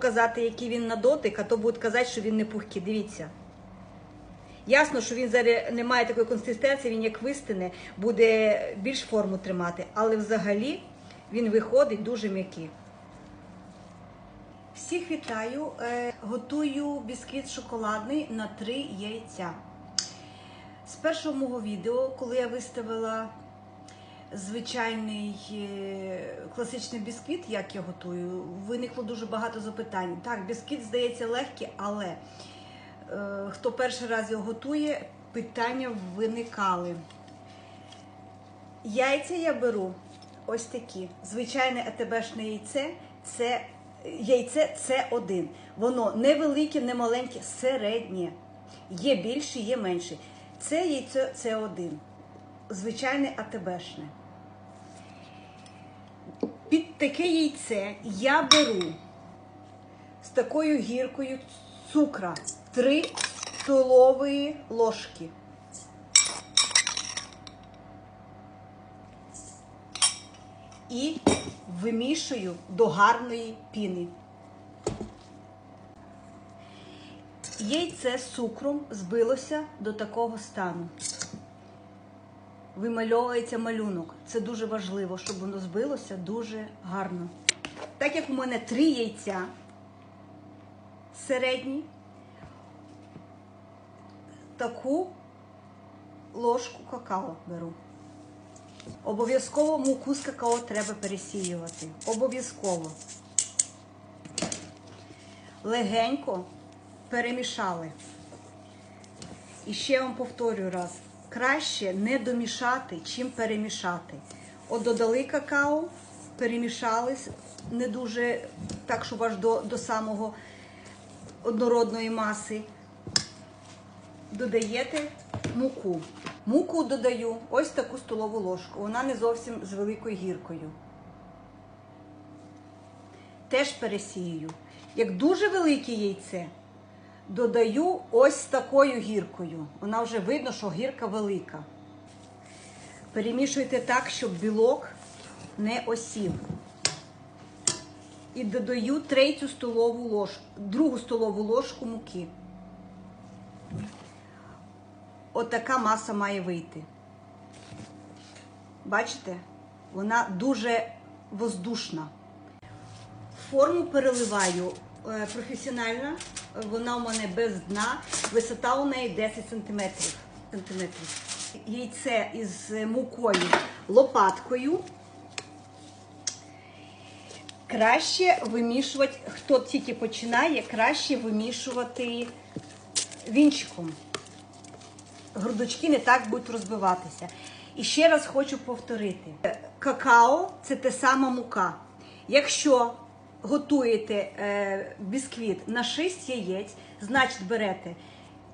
показати, який він на дотик, а то будуть казати, що він не пухкий. Дивіться. Ясно, що він зараз не має такої консистенції, він як вистине, буде більш форму тримати, але взагалі він виходить дуже м'який. Всіх вітаю. Е, Готую бісквіт шоколадний на три яйця. З першого мого відео, коли я виставила звичайний е, класичний бісквіт, як я готую, виникло дуже багато запитань. Так, бісквіт здається легкий, але е, хто перший раз його готує, питання виникали. Яйця я беру ось такі. Звичайне АТБшне яйце це яйце це один. Воно не велике, не маленьке, середнє. Є більше, є менше. Це яйце це один. Звичайне АТБшне. Під таке яйце я беру з такою гіркою цукра 3 столові ложки. І вимішую до гарної піни. Яйце з цукром збилося до такого стану. Вимальовується малюнок. Це дуже важливо, щоб воно збилося дуже гарно. Так як у мене три яйця середні, таку ложку какао беру. Обов'язково муку з какао треба пересіювати. Обов'язково. Легенько перемішали. І ще вам повторюю раз: краще не домішати, чим перемішати. От додали какао, перемішали не дуже так, щоб аж до, до самого однородної маси. Додаєте муку. Муку додаю ось таку столову ложку. Вона не зовсім з великою гіркою. Теж пересію. Як дуже велике яйце, додаю ось такою гіркою. Вона вже видно, що гірка велика. Перемішуйте так, щоб білок не осів. І додаю третю столову ложку, другу столову ложку муки. Отака маса має вийти. Бачите? Вона дуже воздушна. Форму переливаю професіональна. Вона у мене без дна. Висота у неї 10 см. сантиметрів. Яйце із мукою лопаткою. Краще вимішувати, хто тільки починає, краще вимішувати вінчиком грудочки не так будуть розбиватися. І ще раз хочу повторити: какао це те сама мука. Якщо готуєте е, бісквіт на 6 яєць, значить берете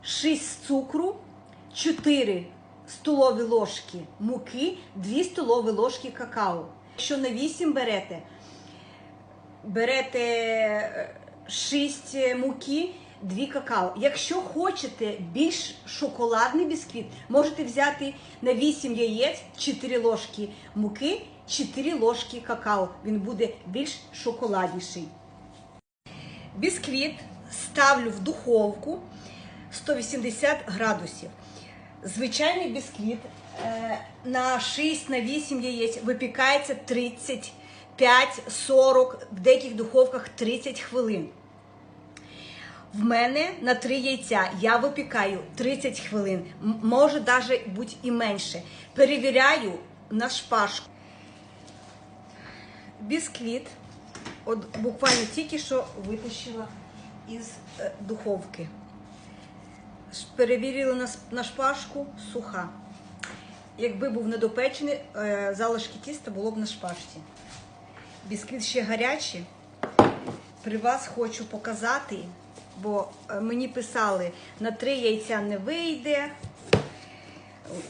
6 цукру, 4 столові ложки муки, 2 столові ложки какао. Якщо на 8 берете, берете 6 муки, 2 какао. Якщо хочете більш шоколадний бісквіт, можете взяти на 8 яєць 4 ложки муки, 4 ложки какао. Він буде більш шоколадніший. Бісквіт ставлю в духовку 180 градусів. Звичайний бісквіт е, на 6-8 яєць випікається 35-40, в деяких духовках 30 хвилин. В мене на 3 яйця я випікаю 30 хвилин, може навіть бути і менше. Перевіряю на шпажку. Бісквіт, от буквально тільки що витащила із е, духовки. Перевірила на шпажку суха. Якби був недопечений, е, залишки тіста було б на шпажці. Бісквіт ще гарячий. При вас хочу показати, бо е, мені писали, на три яйця не вийде.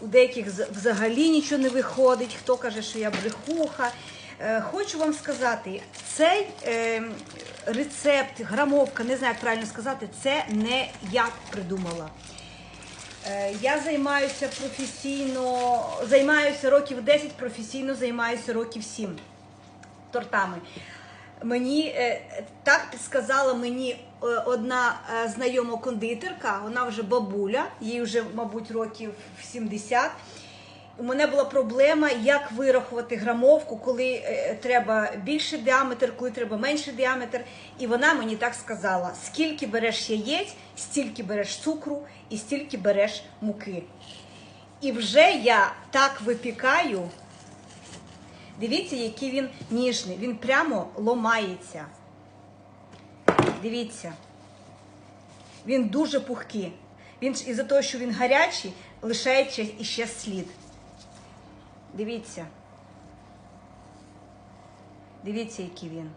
У деяких взагалі нічого не виходить. Хто каже, що я брехуха. Е, Хочу вам сказати, цей е, рецепт, грамовка, не знаю, як правильно сказати, це не я придумала. Е, Я займаюся професійно, займаюся років 10, професійно займаюся років 7 тортами. Мені е, так підсказала мені е, одна е, знайома кондитерка, вона вже бабуля, їй вже, мабуть, років 70. У мене була проблема, як вирахувати грамовку, коли треба більший діаметр, коли треба менший діаметр. І вона мені так сказала: скільки береш яєць, стільки береш цукру і стільки береш муки. І вже я так випікаю. Дивіться, який він ніжний. Він прямо ломається. Дивіться. Він дуже пухкий. Він із-за того, що він гарячий, лишається іще слід. Дивіться. Дивіться, який він.